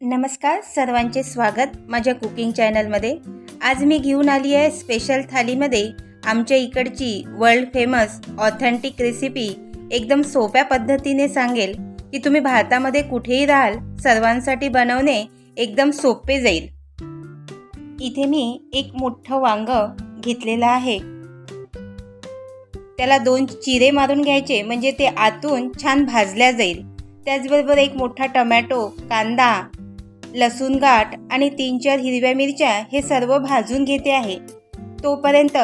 नमस्कार सर्वांचे स्वागत माझ्या कुकिंग चॅनलमध्ये. आज मी घेऊन आली आहे स्पेशल थालीमध्ये आमच्या इकडची वर्ल्ड फेमस ऑथेंटिक रेसिपी एकदम सोप्या पद्धतीने सांगेल की तुम्ही भारतामध्ये कुठेही राहाल सर्वांसाठी बनवणे एकदम सोपे जाईल. इथे मी एक मोठं वांग घेतलेलं आहे. त्याला दोन चिरे मारून घ्यायचे म्हणजे ते आतून छान भाजल्या जाईल. त्याचबरोबर एक मोठा टमॅटो कांदा लसूण गाठ आणि तीन चार हिरव्या मिरच्या हे सर्व भाजून घेते आहे. तोपर्यंत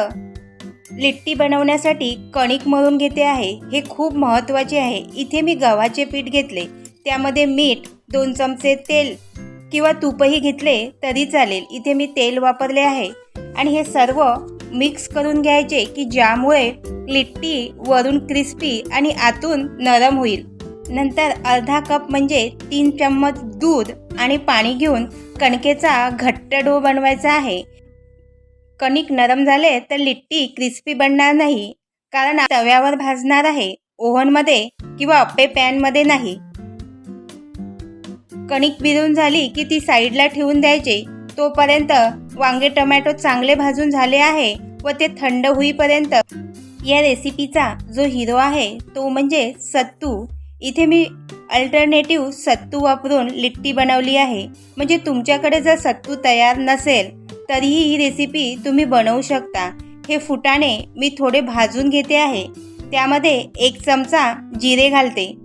लिट्टी बनवण्यासाठी कणिक मळून घेते आहे. हे खूप महत्त्वाचे आहे. इथे मी गव्हाचे पीठ घेतले. त्यामध्ये मीठ दोन चमचे तेल किंवा तूपही घेतले तरी चालेल. इथे मी तेल वापरले आहे. आणि हे सर्व मिक्स करून घ्यायचे की ज्यामुळे लिट्टी वरून क्रिस्पी आणि आतून नरम होईल. नंतर अर्धा कप म्हणजे तीन चम्मच दूध आणि पाणी घेऊन कणकेचा घट्ट डो बनवायचा आहे. कणिक नरम झाले तर लिट्टी क्रिस्पी बनणार नाही कारण तव्यावर भाजणार आहे ओव्हनमध्ये किंवा अप्पे पॅनमध्ये नाही. कणिक विरून झाली की ती साईडला ठेवून द्यायचे तोपर्यंत वांगे टोमॅटो चांगले भाजून झाले आहे व ते थंड होईपर्यंत. या रेसिपीचा जो हिरो आहे तो म्हणजे सत्तू. इथे मी अल्टरनेटिव्ह सत्तू वापरून लिट्टी बनवली आहे. म्हणजे तुमच्याकडे जर सत्तू तयार नसेल तरीही ही रेसिपी तुम्ही बनवू शकता. हे फुटाणे मी थोडे भाजून घेते आहे. त्यामध्ये एक चमचा जिरे घालते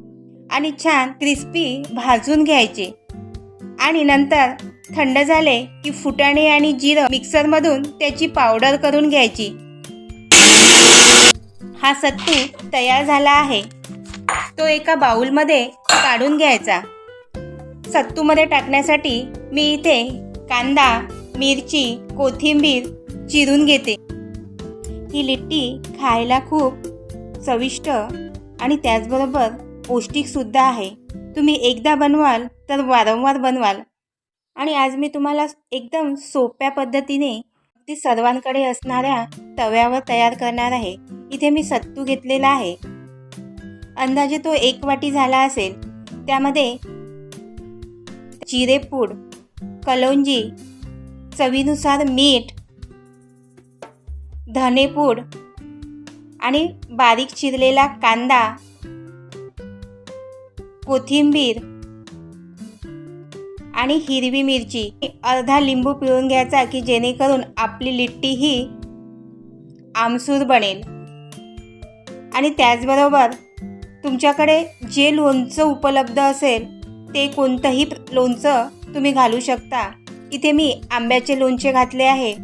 आणि छान क्रिस्पी भाजून घ्यायचे. आणि नंतर थंड झाले की फुटाणे आणि जिरं मिक्सरमधून त्याची पावडर करून घ्यायची. हा सत्तू तयार झाला आहे. तो एका बाऊलमध्ये काढून घ्यायचा. सत्तूमध्ये टाकण्यासाठी मी इथे कांदा मिरची कोथिंबीर चिरून घेते. ही लिट्टी खायला खूप चविष्ट आणि त्याचबरोबर पौष्टिकसुद्धा आहे. तुम्ही एकदा बनवाल तर वारंवार बनवाल. आणि आज मी तुम्हाला एकदम सोप्या पद्धतीने ती सर्वांकडे असणाऱ्या तव्यावर तयार करणार आहे. इथे मी सत्तू घेतलेला आहे. अंदाजे तो एक वाटी झाला असेल. त्यामध्ये जिरेपूड कलोंजी चवीनुसार मीठ धनेपूड आणि बारीक चिरलेला कांदा कोथिंबीर आणि हिरवी मिरची. अर्धा लिंबू पिळून घ्यायचा की जेणेकरून आपली लिट्टी ही आमसूर बनेल. आणि त्याचबरोबर तुमच्याकडे जे लोणचं उपलब्ध असेल ते कोणतंही लोणचं तुम्ही घालू शकता. इथे मी आंब्याचे लोणचे घातले आहे.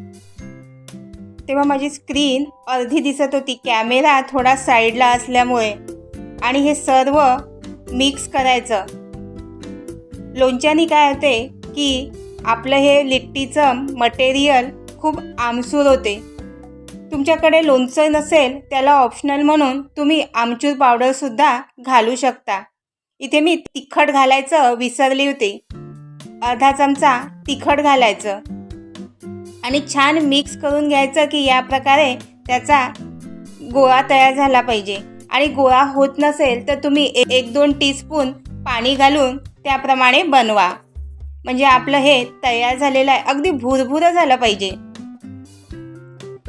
तेव्हा माझी स्क्रीन अर्धी दिसत होती. कॅमेरा थोडा साईडला असल्यामुळे. आणि हे सर्व मिक्स करायचं. लोणच्याने काय होते की आपलं हे लिट्टीचं मटेरियल खूप आमसूर होते. तुमच्याकडे लोणचं नसेल त्याला ऑप्शनल म्हणून तुम्ही आमचूर पावडरसुद्धा घालू शकता. इथे मी तिखट घालायचं विसरली होती. अर्धा चमचा तिखट घालायचं. आणि छान मिक्स करून घ्यायचं की या प्रकारे त्याचा गोळा तयार झाला पाहिजे. आणि गोळा होत नसेल तर तुम्ही एक दोन टीस्पून पाणी घालून त्याप्रमाणे बनवा. म्हणजे आपलं हे तयार झालेलं आहे. अगदी भुरभुरं झालं पाहिजे.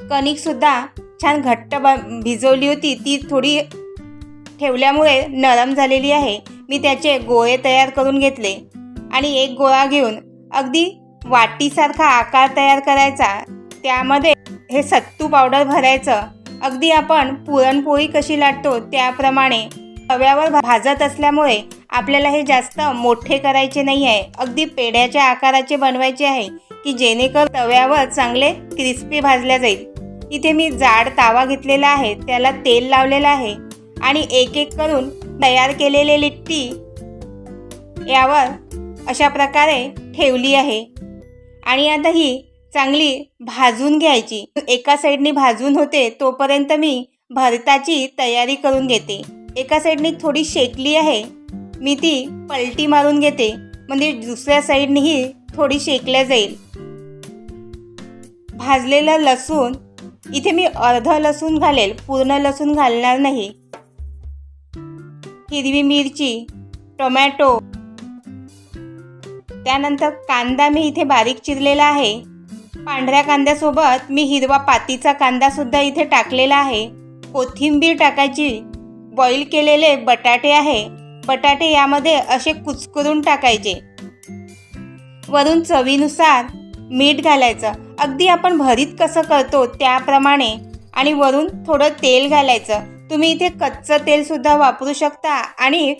कणिकसुद्धा छान घट्ट ब भिजवली होती. ती थोडी ठेवल्यामुळे नरम झालेली आहे. मी त्याचे गोळे तयार करून घेतले आणि एक गोळा घेऊन अगदी वाटीसारखा आकार तयार करायचा. त्यामध्ये हे सत्तू पावडर भरायचं. अगदी आपण पुरणपोळी कशी लाटतो त्याप्रमाणे तव्यावर भाजत असल्यामुळे आपल्याला हे जास्त मोठे करायचे नाही आहे अगदी पेड्याच्या आकाराचे बनवायचे आहे की जेणेकरून तव्यावर चांगले क्रिस्पी भाजल्या जाईल. इथे मी जाड तावा घेतलेला आहे त्याला तेल लावलेलं आहे आणि एक एक करून तयार केलेले लिट्टी यावर अशा प्रकारे ठेवली आहे. आणि आता ही चांगली भाजून घ्यायची. एका साईडनी भाजून होते तोपर्यंत मी भरताची तयारी करून घेते. एका साईडनी थोडी शेकली आहे मी ती पलटी मारून घेते. म्हणजे दुसऱ्या साईडनीही थोडी शेकल्या जाईल. भाजलेलं लसूण इथे मी अर्ध लसूण घालेल पूर्ण लसूण घालणार नाही. हिरवी मिरची टोमॅटो. त्यानंतर कांदा मी इथे बारीक चिरलेला आहे. पांढऱ्या कांद्यासोबत मी हिरवा पातीचा कांदासुद्धा इथे टाकलेला आहे. कोथिंबीर टाकायची. बॉईल केलेले बटाटे आहे. बटाटे यामध्ये असे कुचकरून टाकायचे. वरून चवीनुसार मीठ घालायचं. अगदी आपण भरीत कसं करतो त्याप्रमाणे. आणि वरून थोडं तेल घालायचं. तुम्ही इथे कच्चं तेलसुद्धा वापरू शकता आणि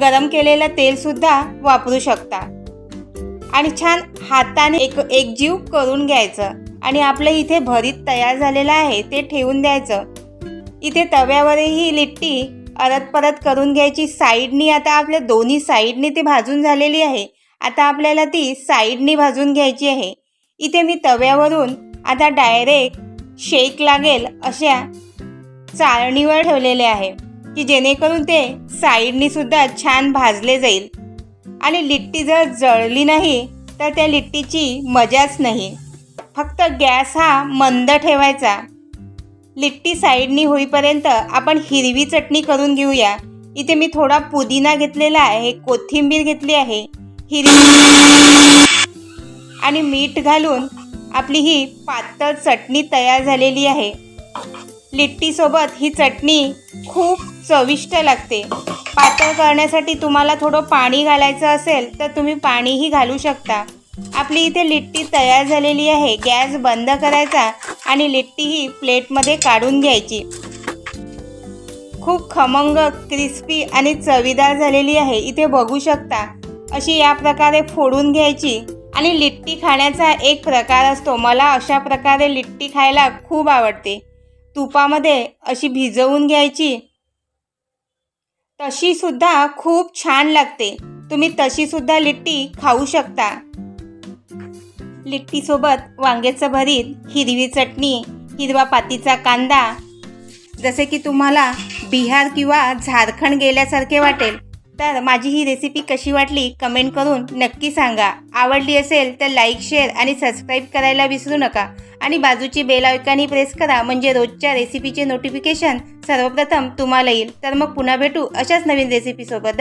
गरम केलेलं तेलसुद्धा वापरू शकता. आणि छान हाताने एक एकजीव करून घ्यायचं. आणि आपलं इथे भरीत तयार झालेलं आहे ते ठेवून द्यायचं. इथे तव्यावरही लिट्टी परत परत करून घ्यायची साईडनी आता आपल्या दोन्ही साईडनी ती भाजून झालेली आहे. आता आपल्याला ती साईडनी भाजून घ्यायची आहे. इथे मी तव्यावरून आता डायरेक्ट शेक लागेल अशा चाळणीवर ठेवलेले आहे की जेणेकरून ते साईडनी सुद्धा छान भाजले जाईल. आणि लिट्टी जर जळली नाही तर त्या लिट्टीची मजाच नाही. फक्त गॅस हा मंद ठेवायचा. लिट्टी साईडनी होईपर्यंत आपण हिरवी चटणी करून घेऊया. इथे मी थोडा पुदिना घेतलेला आहे कोथिंबीर घेतली आहे. हिरवी आणि मीठ घालून आपली ही पातळ चटणी तयार झालेली आहे. लिट्टीसोबत ही चटणी खूप चविष्ट लागते. पातळ करण्यासाठी तुम्हाला थोडं पाणी घालायचं असेल तर तुम्ही पाणीही घालू शकता. आपली इथे लिट्टी तयार झालेली आहे. गॅस बंद करायचा आणि लिट्टी ही प्लेटमध्ये काढून घ्यायची. खूप खमंग क्रिस्पी आणि चवीदार झालेली आहे. इथे बघू शकता. अशी या प्रकारे फोडून घ्यायची. आणि लिट्टी खाण्याचा एक प्रकार असतो. मला अशा प्रकारे लिट्टी खायला खूप आवडते. तुपामध्ये अशी भिजवून घ्यायची. तशीसुद्धा खूप छान लागते. तुम्ही तशीसुद्धा लिट्टी खाऊ शकता. लिट्टीसोबत वांग्याचं भरीत हिरवी चटणी हिरवा पातीचा कांदा. जसे की तुम्हाला बिहार किंवा झारखंड गेल्यासारखे वाटेल. तर माझी ही रेसिपी कशी वाटली कमेंट करून नक्की सांगा. आवडली असेल तर लाईक शेअर आणि सबस्क्राईब करायला विसरू नका. आणि बाजूची बेल आयकॉनही प्रेस करा म्हणजे रोजच्या रेसिपीचे नोटिफिकेशन सर्वप्रथम तुम्हाला येईल. तर मग पुन्हा भेटू अशाच नवीन रेसिपीसोबत